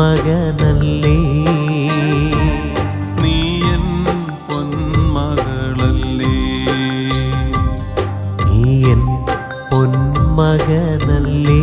പൊന്മകനല്ലേ നീ എൻ പൊന്മകളല്ലേ? നീ എൻ പൊന്മകനല്ലേ?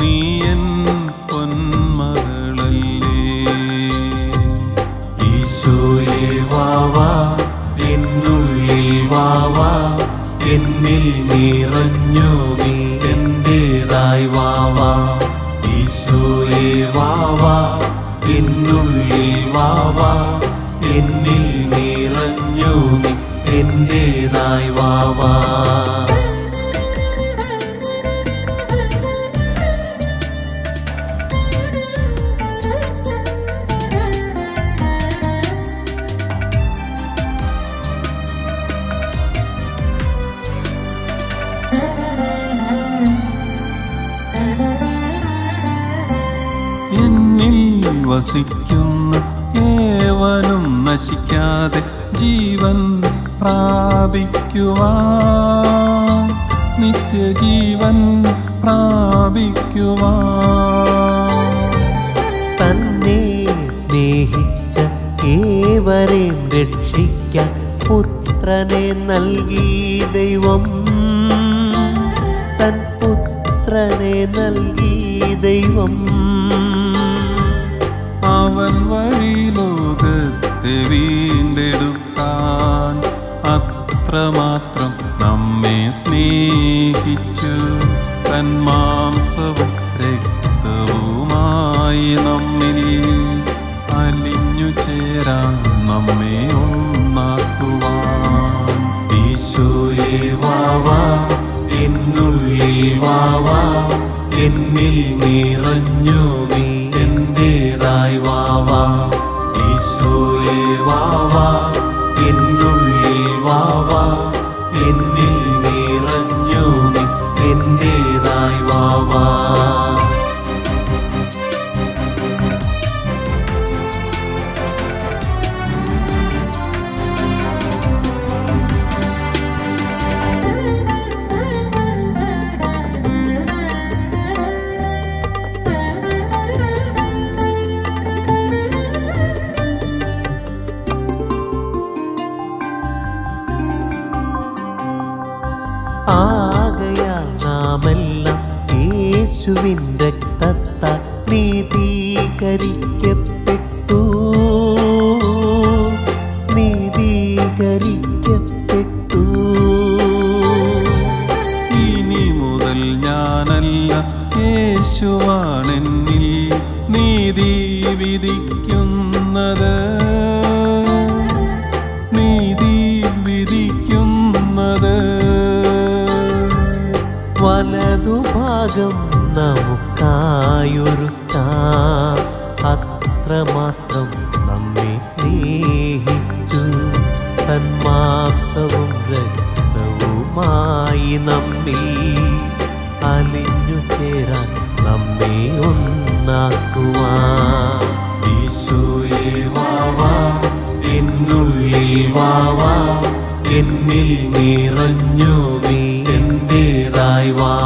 നീ എൻ പൊന്മകളല്ലേ? ഈശോയെ വാവാ എന്നുള്ളിൽ വാവാ എന്നിൽ നിറഞ്ഞു നീ എന്റെതായി വാവാ വാവാ എന്നിൽ നിറഞ്ഞു നീ എന്റെതായി വാവാ വസിക്കുന്ന ഏവനും നശിക്കാതെ ജീവൻ പ്രാപിക്കുവാൻ നിത്യജീവൻ പ്രാപിക്കുവാൻ. തന്നെ സ്നേഹിച്ച ഏവരെയും രക്ഷിക്കാൻ പുത്രനെ നൽകി ദൈവം. തൻ പുത്രനെ നൽകി ദൈവം. അവൻ വഴി ലോകത്തെ വീണ്ടെടുക്കാൻ അത്രമാത്രം നമ്മെ സ്നേഹിച്ചു. തന്മാംസവും മാംസവും രക്തവുമായി നമ്മിൽ അലിഞ്ഞു ചേരാൻ നമ്മെ ഒന്നാക്കുവാൻ. ഈശോയെ വാവാ എന്നിൽ നിറഞ്ഞു നീ എന്റെതായി വാവാ ഈശോയെ യേശുവിൻ രക്തത്താൽ നീതീകരിക്കപ്പെട്ടു. നീതീകരിക്കപ്പെട്ടു. ഇനി മുതൽ ഞാനല്ല യേശുവാണെന്നിൽ നീതി വിധിക്കുന്നത്. നീതി വിധിക്കുന്നത്. വലതുഭാഗം നമുക്കായൊരുക്കാം അത്രമാത്രം നമ്മെ സ്നേഹിച്ചു. തന്മാംസവും രക്തവുമായി നമ്മിൽ അലിഞ്ഞു ചേരാൻ നമ്മെ ഒന്നാക്കുവാൻ. ഈശോയെ വാവാ എന്നുള്ളിൽ വാവാ എന്നിൽ നിറഞ്ഞു നീ എന്റെതായി വാവാ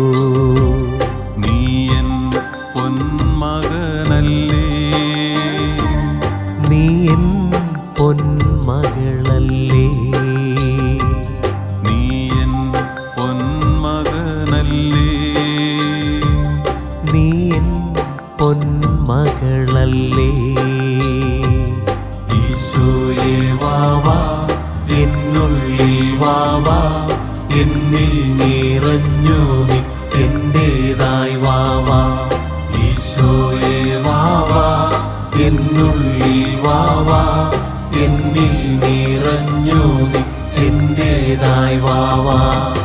നീ എൻ പൊന്മകളല്ലേ? നീ എൻ പൊന്മകനല്ലേ? നീ എൻ പൊന്മകളല്ലേ? ഈശോയെ വാവാ എന്നുള്ളിൽ വാവാ എന്നിൽ നിറഞ്ഞു നീ എന്റെതായി വാവാ ഈശോയെ വാവാ എന്നുള്ളിൽ എന്റേതായി